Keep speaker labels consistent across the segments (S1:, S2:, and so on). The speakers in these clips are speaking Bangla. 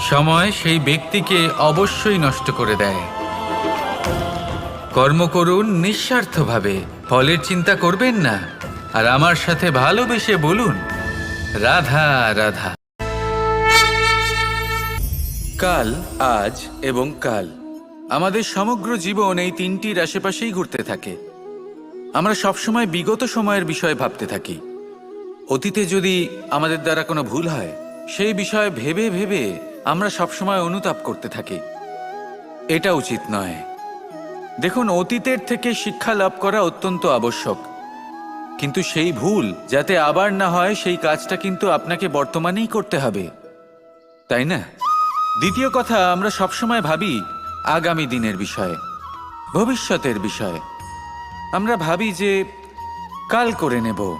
S1: সময় সেই ব্যক্তিকে অবশ্যই নষ্ট করে দেয়। কর্ম করুন নিঃস্বার্থভাবে, ফলের চিন্তা করবেন না। আর আমার সাথে ভালোবেসে বলুন, রাধা রাধা। কাল, আজ এবং কাল। আমাদের সমগ্র জীবন এই তিনটির আশেপাশেই ঘুরতে থাকে। আমরা সবসময় বিগত সময়ের বিষয়ে ভাবতে থাকি। অতীতে যদি আমাদের দ্বারা কোনো ভুল হয়, সেই বিষয়ে ভেবে ভেবে আমরা সবসময় অনুতাপ করতে থাকি। এটা উচিত নয়। দেখুন, অতীতের থেকে শিক্ষা লাভ করা অত্যন্ত আবশ্যক। কিন্তু সেই ভুল, যাতে আবার না হয়, সেই কাজটা কিন্তু আপনাকে বর্তমানেই করতে হবে। তাই না? দ্বিতীয় কথা, আমরা সবসময় ভাবি আগামী দিনের বিষয়ে, ভবিষ্যতের বিষয়ে। আমরা ভাবি যে, কাল করে নেব।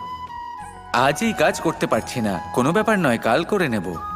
S1: আজ এই কাজ করতে পারছি না। কোনো ব্যাপার নয়, কাল করে নেব।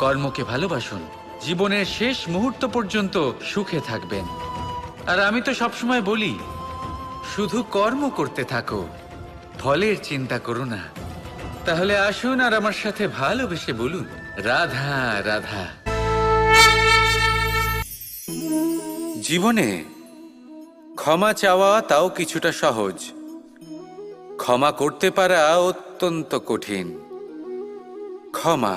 S1: কর্মকে ভালোবাসুন। জীবনের শেষ মুহূর্ত পর্যন্ত সুখে থাকবেন। আর আমি তো সবসময় বলি, শুধু কর্ম করতে থাকো, ফলের চিন্তা করো না। তাহলে আসুন আর আমার সাথে ভালোবেসে বলুন, রাধা রাধা। জীবনে ক্ষমা চাওয়া তাও কিছুটা সহজ। ক্ষমা করতে পারা অত্যন্ত কঠিন। ক্ষমা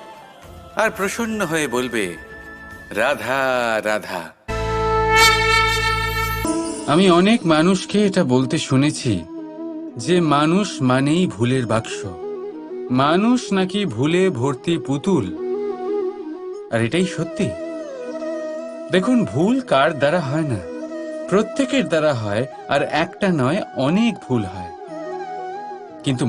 S1: আর প্রসন্ন হয়ে বলবে, রাধা রাধা। আমি অনেক মানুষকে এটা বলতে শুনেছি যে মানুষ মানেই ভুলের বাক্স। মানুষ নাকি ভুলে ভর্তি পুতুল? আর এটাই সত্যি। দেখুন, ভুল কার দ্বারা হয় না? প্রত্যেকের দ্বারা হয়, আর একটা নয়, অনেক ভুল হয়। কিন্তু